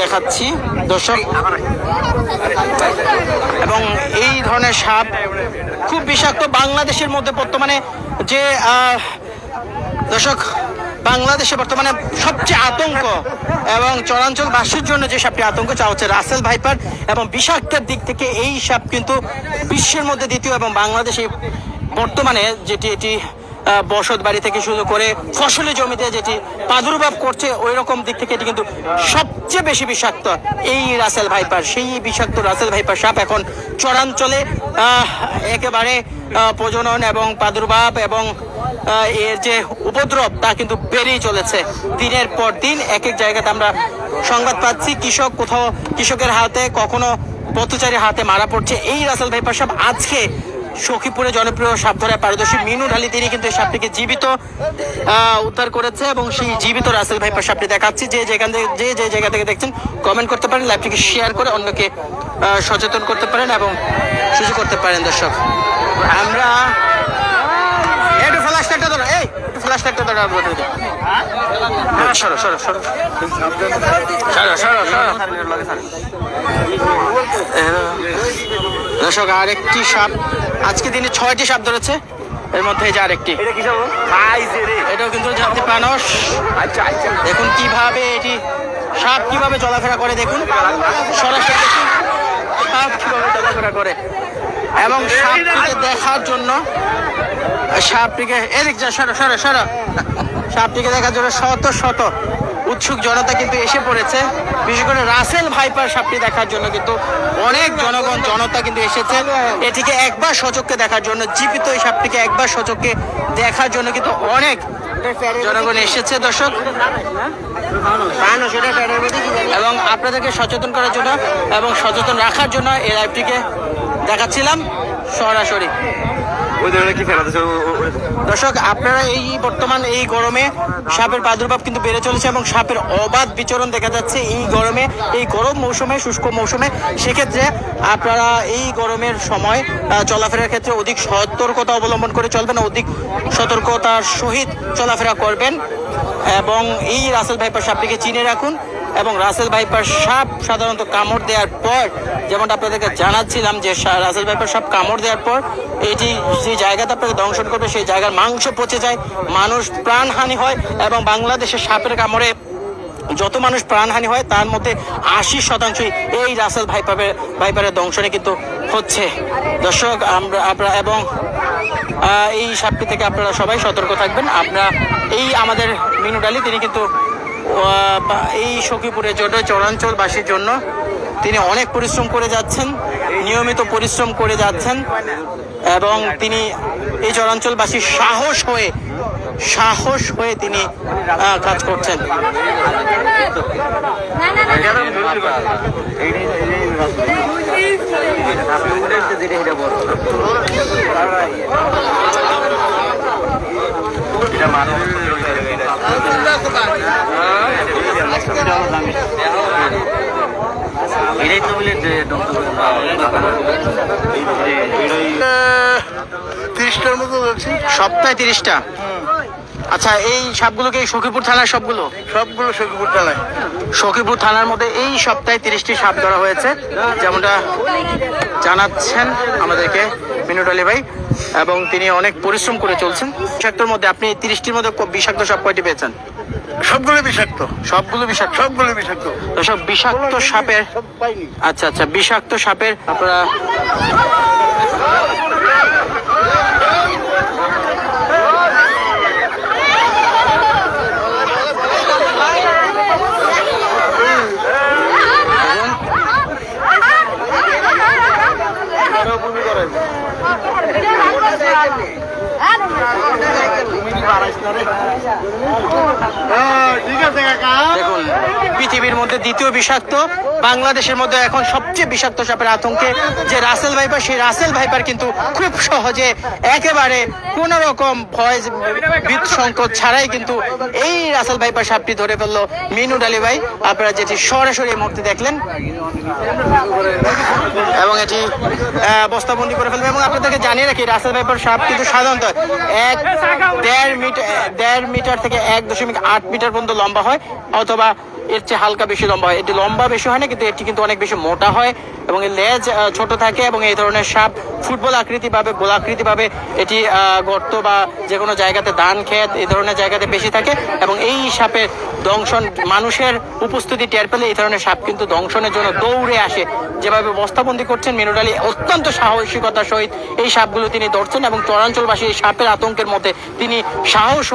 দেখাচ্ছি, দর্শক। এবং এই ধরনের সাপ খুব বিষাক্ত বাংলাদেশের মধ্যে বর্তমানে যে দর্শক, বাংলাদেশে বর্তমানে সবচেয়ে আতঙ্ক এবং চরাঞ্চল বাসীর জন্য যে সাপটি আতঙ্ক চা হচ্ছে রাসেল ভাইপার এবং বিষাক্তের দিক থেকে এই সাপ কিন্তু বিশ্বের মধ্যে দ্বিতীয় এবং বাংলাদেশে বর্তমানে যেটি এটি বসত বাড়ি থেকে শুরু করে ফসলি জমিতে যেটি প্রাদুর্ভাব করছে ওই রকম দিক থেকে এটি কিন্তু সবচেয়ে বেশি বিষাক্ত। এই রাসেল ভাইপার, সেই বিষাক্ত রাসেল ভাইপার সাপ এখন চরাঞ্চলে একেবারে প্রজনন এবং প্রাদুর্ভাব এবং এর যে উপদ্রব তা কিন্তু বেড়েই চলেছে। দিনের পর দিন এক এক জায়গাতে আমরা সংবাদ পাচ্ছি, কৃষক কোথাও কৃষকের হাতে, কখনো পথচারীর হাতে মারা পড়ছে। এই রাসেল ভাইপার সাপ আজকে সখীপুরে জনপ্রিয় সাপ ধরে পারদর্শী মিনু ঢালি তিনি কিন্তু এই সাপটিকে জীবিত উদ্ধার করেছে এবং সেই জীবিত রাসেল ভাইপার সাপটি দেখাচ্ছি। যে যেখান থেকে যে যে জায়গা থেকে দেখছেন কমেন্ট করতে পারেন লাইভটিকে শেয়ার করে অন্যকে সচেতন করতে পারেন এবং সুযোগ করতে পারেন দর্শক। আমরা ফ্ল্যাশ একটা ধরো, এই ফ্ল্যাশ একটা ধরো আপনাদের সরো সরো সরো। সরো সরো সরো। দর্শক আরেকটি সাপ আজকে দিনে ছয়টি সাপ ধরেছে। এর মধ্যে যে আরেকটি। এটাও কিন্তু জাতি পানস। আচ্ছা আচ্ছা। দেখুন কীভাবে এটি সাপ কীভাবে চলাফেরা করে দেখুন। সরাসরি দেখুন সাপ কীভাবে চলাফেরা করে। এবং সাপটিকে দেখার জন্য সাপটিকে এদিক যা সরো সরো সরো। সাপটিকে দেখার জন্য শত শত উৎসুক জনতা কিন্তু এসে পড়েছে। বিশেষ করে রাসেল ভাইপার সাপটি দেখার জন্য কিন্তু অনেক জনগণ, জনতা কিন্তু এসেছে। এটিকে একবার সচককে দেখার জন্য, জীবিত এই সাপটিকে একবার সচককে দেখার জন্য কিন্তু অনেক জনগণ এসেছে। দর্শক, এবং আপনাদেরকে সচেতন করার জন্য এবং সচেতন রাখার জন্য এই লাইভটিকে দেখাচ্ছিলাম সরাসরি। দর্শক, আপনারা এই বর্তমান এই গরমে সাপের প্রাদুর্ভাব কিন্তু বেড়ে চলেছে এবং সাপের অবাধ বিচরণ দেখা যাচ্ছে এই গরমে, এই গরম মৌসুমে, শুষ্ক মৌসুমে। সেক্ষেত্রে আপনারা এই গরমের সময় চলাফেরার ক্ষেত্রে অধিক সতর্কতা অবলম্বন করে চলবেন, অধিক সতর্কতার সহিত চলাফেরা করবেন। এবং এই রাসেল ভাইপার সাপটিকে চিনে রাখুন এবং রাসেল ভাইপার সাপ সাধারণত কামড় দেওয়ার পর, যেমনটা আপনাদেরকে জানাচ্ছিলাম যে রাসেল ভাইপার সাপ কামড় দেওয়ার পর, এটি যে জায়গাতে আপনাকে দংশন করবে, সেই জায়গার মাংস পচে যায়, মানুষ প্রাণহানি হয় এবং বাংলাদেশের সাপের কামড়ে যত মানুষ প্রাণহানি হয়, তার মধ্যে আশি শতাংশই এই রাসেল ভাইপারের ভাইপারের দংশনে কিন্তু হচ্ছে। দর্শক, আমরা আপনারা এবং এই সাপটি থেকে আপনারা সবাই সতর্ক থাকবেন। আমরা, এই আমাদের মিনু ডালি তিনি কিন্তু এই সখীপুরের জন্য, চরাঞ্চলবাসীর জন্য তিনি অনেক পরিশ্রম করে যাচ্ছেন, নিয়মিত পরিশ্রম করে যাচ্ছেন, এবং তিনি এই চরাঞ্চলবাসীর সাহস হয়ে সাহস হয়ে তিনি কাজ করছেন তো বলে তিরিশটার মতো সপ্তাহে তিরিশটা? আচ্ছা এই সাপগুলোকে এই সখীপুর থানার সবগুলো? সবগুলো সখীপুর থানায়। সখীপুর থানার মধ্যে এই সপ্তাহে তিরিশটি সাপ ধরা হয়েছে যেমনটা জানাচ্ছেন আমাদেরকে মিনুট আলী ভাই এবং তিনি অনেক পরিশ্রম করে চলছেন। বিষাক্তর মধ্যে আপনি তিরিশটির মধ্যে বিষাক্ত সাপ কয়টি পেয়েছেন? সবগুলো বিষাক্ত সবগুলো বিষাক্ত সবগুলো বিষাক্ত। তো সব বিষাক্ত সাপের আচ্ছা আচ্ছা বিষাক্ত সাপের আপনারা পৃথিবীর মধ্যে দ্বিতীয় বিষাক্ত, বাংলাদেশের মধ্যে এখন সবচেয়ে বিষাক্ত সাপের আতঙ্কে যে রাসেল ভাইপার, সেই রাসেল ভাইপার কিন্তু খুব সহজে একেবারে কোন রকম ভয় বিদ সংকট ছাড়াই কিন্তু এই রাসেল ভাইপার সাপটি ধরে ফেলল। মিনু ডালি ভাই, আপনারা যেটি সরাসরি এই মুহূর্তে দেখলেন এবং এটি বস্তাবন্দি করে ফেলবে এবং আপনাদেরকে জানিয়ে রাখি, রাসেল ভাইপার সাপ কিন্তু সাধারণত এক দেড় মিটার দেড় মিটার থেকে এক দশমিক আট মিটার পর্যন্ত লম্বা হয় অথবা এর চেয়ে হালকা বেশি লম্বা হয়। এটি লম্বা বেশি হয় না, কিন্তু এটি কিন্তু অনেক বেশি মোটা হয় এবং এর লেজ ছোট থাকে এবং এই ধরনের সাপ ফুটবল আকৃতি পাবে গোলাকৃতি পাবে। এটি গর্ত বা যে কোনো জায়গাতে ধান ক্ষেত এই ধরনের জায়গাতে বেশি থাকে এবং এই সাপের দংশন, মানুষের উপস্থিতি টের পেলে এই ধরনের সাপ কিন্তু দংশনের জন্য দৌড়ে আসে। যেভাবে বস্তাবন্দি করছেন মিনুর আলী, অত্যন্ত সাহসিকতার সহিত এই সাপগুলো তিনি ধরছেন এবং চরাঞ্চলবাসী এই সাপের আতঙ্কের মধ্যে তিনি সাহস